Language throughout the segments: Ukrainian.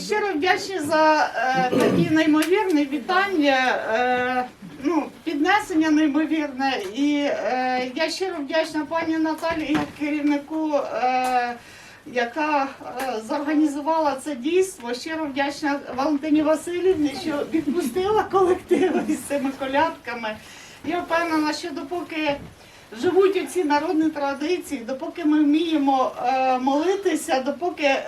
щиро вдячні за е, такі неймовірні вітання, е, ну, піднесення неймовірне. І е, я щиро вдячна пані Наталі керівнику, е, яка е, зорганізувала це дійство. Щиро вдячна Валентині Васильівні, що відпустила колектив із цими колядками. Я впевнена, що допоки живуть оці народні традиції, допоки ми вміємо е, молитися, допоки е,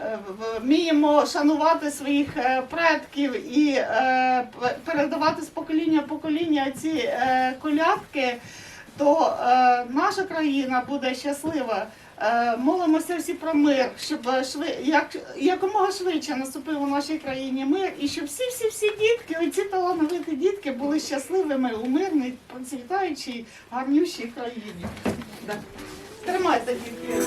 е, вміємо шанувати своїх предків і передавати з покоління в покоління ці колядки, то наша країна буде щаслива. Е, Молимося всі про мир, щоб шви, як, якомога швидше наступив у нашій країні мир, і щоб всі, всі, всі дітки, оці талановиті дітки були щасливими у мирній, процвітаючій, гарнющій країні. Да. Тримайте, дітки.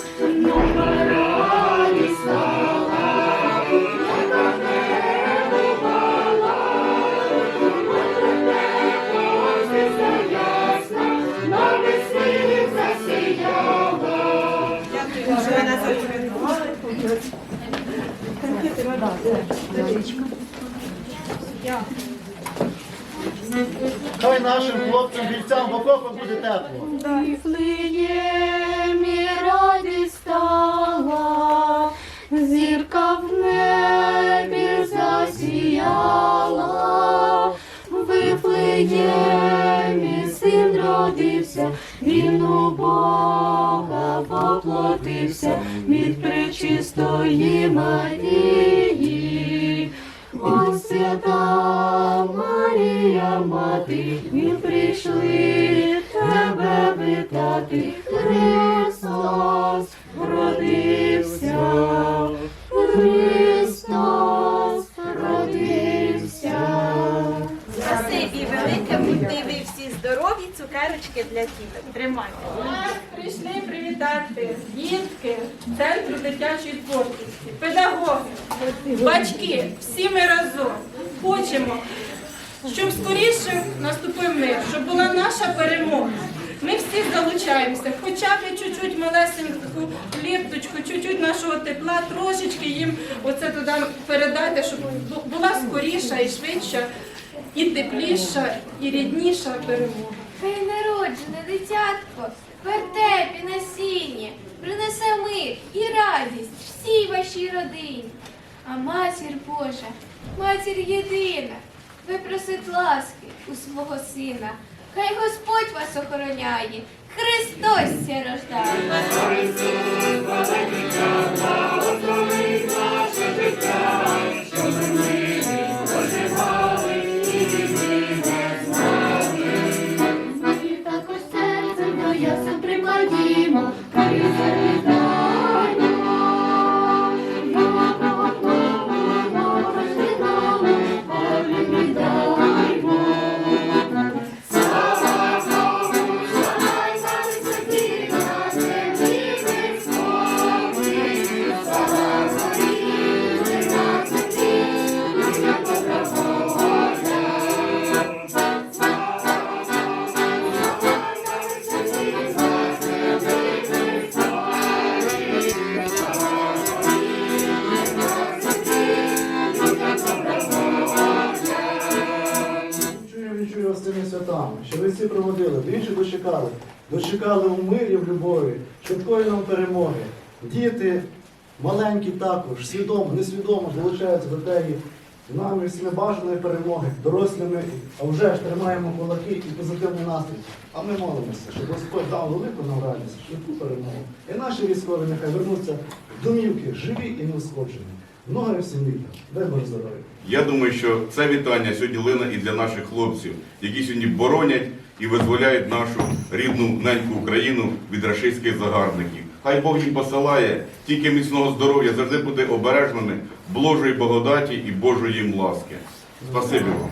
Хай нашим хлопцям, бійцям в окопах буде тепло. Вифлеємі радість стала, зірка в небі засіяла, в Вифлеємі син родився, він у Бога пречистої Марії. Ось свята Марія, мати, ми прийшли тебе вітати. Христос родився, Христос родився. Спасибі велике, будьте ви всі здорові, цукерочки для діток. Тримайте. Привітати дітки Центру дитячої творчості, педагоги, батьки, всі ми разом хочемо, щоб скоріше наступив мир, щоб була наша перемога. Ми всі залучаємося, хоча б чуть-чуть малесеньку ліпточку, чуть-чуть нашого тепла, трошечки їм оце туди передати, щоб була скоріша і швидша, і тепліша, і рідніша перемога. Народжене дитятко, вертепі на сіні, принесе мир і радість всій вашій родині. А матір Божа, матір єдина, випросить ласки у свого сина. Хай Господь вас охороняє, Христос ся рождає. Що ви всі проводили, двічі дочекали, дочекали у мирі, в любові, швидкої нам перемоги. Діти маленькі також, свідомо, несвідомо долучаються до тієї нами всіми бажаної перемоги, дорослими, а вже ж тримаємо кулаки і позитивний настрій. А ми молимося, щоб Господь дав велику нам радість, швидку перемогу. І наші військові нехай вернуться в домівки, живі і неушкоджені. Много здоров'я. Я думаю, що це вітання сьогодні лине і для наших хлопців, які сьогодні боронять і визволяють нашу рідну неньку Україну від рашистських загарбників. Хай Бог їм посилає тільки міцного здоров'я, завжди бути обережними, Божої благодаті і Божої їм ласки. Спасибі вам.